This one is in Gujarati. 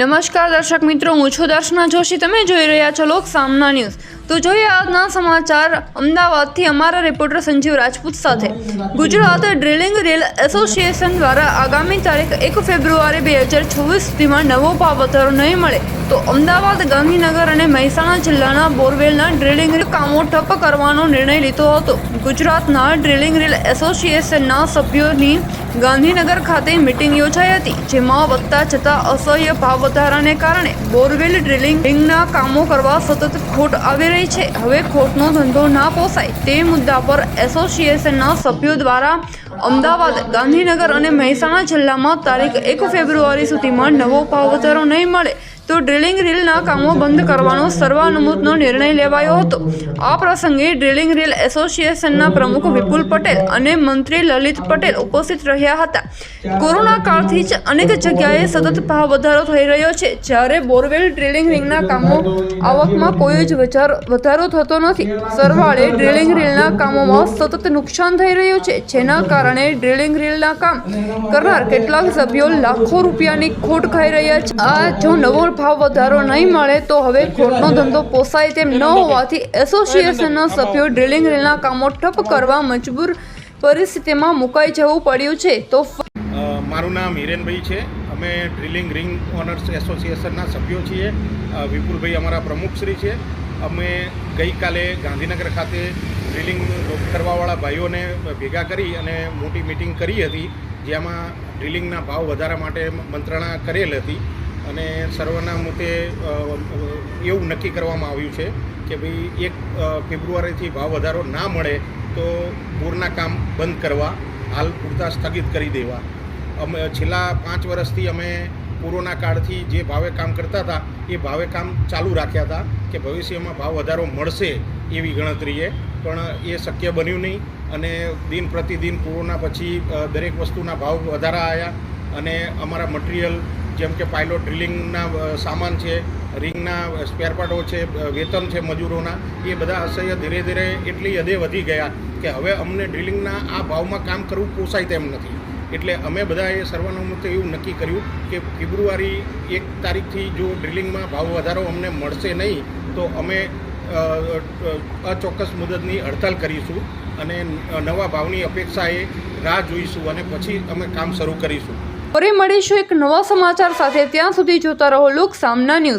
નમસ્કાર દર્શક મિત્રો, હું છું દર્શના જોશી. તમે જોઈ રહ્યા છો લોક સામના ન્યૂઝ. તો જોઈએ આજના સમાચાર. અમદાવાદથી અમારા રિપોર્ટર સંજીવ રાજપૂત સાથે. ગુજરાત ડ્રિલિંગ રેલ એસોસિએશન દ્વારા આગામી તારીખ એક ફેબ્રુઆરી બે હજાર છવ્વીસ સુધીમાં નવો વધારો નહીં મળે, તો અમદાવાદ, ગાંધીનગર અને મહેસાણા જિલ્લાના બોરવેલના ડ્રિલિંગ કામો ઠપ કરવાનો નિર્ણય લીધો હતો. ગુજરાતના ડ્રિલિંગ રેલ એસોસિએશનના સભ્યોની ગાંધીનગર ખાતે મિટિંગ યોજાઈ હતી, જેમાં વધતા જતા અસહ્ય ભાવ વધારાને કારણે બોરવેલ ડ્રિલિંગ રિંગના કામો કરવા સતત ખોટ આવી રહી છે. હવે ખોટનો ધંધો ના પોસાય તે મુદ્દા પર એસોસિએશનના સભ્યો દ્વારા અમદાવાદ, ગાંધીનગર અને મહેસાણા જિલ્લામાં તારીખ એક ફેબ્રુઆરી સુધીમાં નવો ભાવ વધારો નહીં મળે તો ડ્રિલિંગ રીલના કામો બંધ કરવાનો સર્વાનુમતનો નિર્ણય લેવાયો હતો. આ પ્રસંગે ડ્રિલિંગ રીલ એસોસિએશનના પ્રમુખ વિપુલ પટેલ અને મંત્રી લલિત પટેલ ઉપસ્થિત રહ્યા હતા. કોરોના કાળથી જ અનેક જગ્યાએ સતત ભાવ વધારો થઈ રહ્યો છે. જ્યારે બોરવેલ ડ્રિલિંગ રીંગના કામો આવકમાં કોઈ જ વધારો થતો નથી. સરવાળે ડ્રિલિંગ રીલના કામોમાં સતત નુકસાન થઈ રહ્યું છે, જેના કારણે ડ્રિલિંગ રીલના કામ કરનાર કેટલાક સભ્યો લાખો રૂપિયાની ખોટ ખાઈ રહ્યા છે. આ જો નવો ભાવ વધારો નહીં મળે, તો હવે ખોટનો ધંધો પોસાય તેમ ન હોવાથી એસોસિએશનના સભ્યો ડ્રિલિંગ રીલના કામો ઠપ કરવા મજબૂર પરિસ્થિતિમાં મુકાઈ જવું પડ્યું છે. તો મારું નામ હિરેનભાઈ છે. અમે ડ્રિલિંગ રિંગ ઓનર્સ એસોસિએશનના સભ્યો છીએ. વિપુલભાઈ અમારા પ્રમુખશ્રી છે. અમે ગઈકાલે ગાંધીનગર ખાતે ડ્રિલિંગ કરવાવાળા ભાઈઓને ભેગા કરી અને મોટી મિટિંગ કરી હતી, જેમાં ડ્રિલિંગના ભાવ વધારા માટે મંત્રણા કરેલ હતી. અને સર્વનામતે મુદ્દે એવું નક્કી કરવામાં આવ્યું છે કે ભાઈ એક ફેબ્રુઆરીથી ભાવ વધારો ના મળે તો પૂરના કામ બંધ કરવા, હાલ પૂરતા સ્થગિત કરી દેવા. અમે છેલ્લા પાંચ વર્ષથી અમે કોરોના કાળથી જે ભાવે કામ કરતા હતા, એ ભાવે કામ ચાલુ રાખ્યા હતા કે ભવિષ્યમાં ભાવ વધારો મળશે એવી ગણતરીએ પણ એ શક્ય બન્યું નહીં. અને દિન પ્રતિદિન કોરોના પછી દરેક વસ્તુના ભાવ વધારા આવ્યા અને અમારા મટીરિયલ, જેમ કે પાયલોટ ડ્રિલિંગના સામાન છે, રિંગના સ્પેરપાર્ટો છે વેતન છે મજૂરોના, એ બધા અસહ્ય ધીરે ધીરે એટલી હદે વધી ગયા કે હવે અમને ડ્રિલિંગના આ ભાવમાં કામ કરવું પોસાય તેમ નથી. એટલે અમે બધાએ સર્વાનુમતે એવું નક્કી કર્યું કે ફેબ્રુઆરી એક તારીખથી જો ડ્રિલિંગમાં ભાવ વધારો અમને મળશે નહીં, તો અમે અચોક્કસ મુદતની હડતાલ કરીશું અને નવા ભાવની અપેક્ષાએ રાહ જોઈશું અને પછી અમે કામ શરૂ કરીશું. ફરી મળીશું એક નવા સમાચાર સાથે. ત્યાં સુધી જોતા રહો લોક સામના ન્યૂઝ.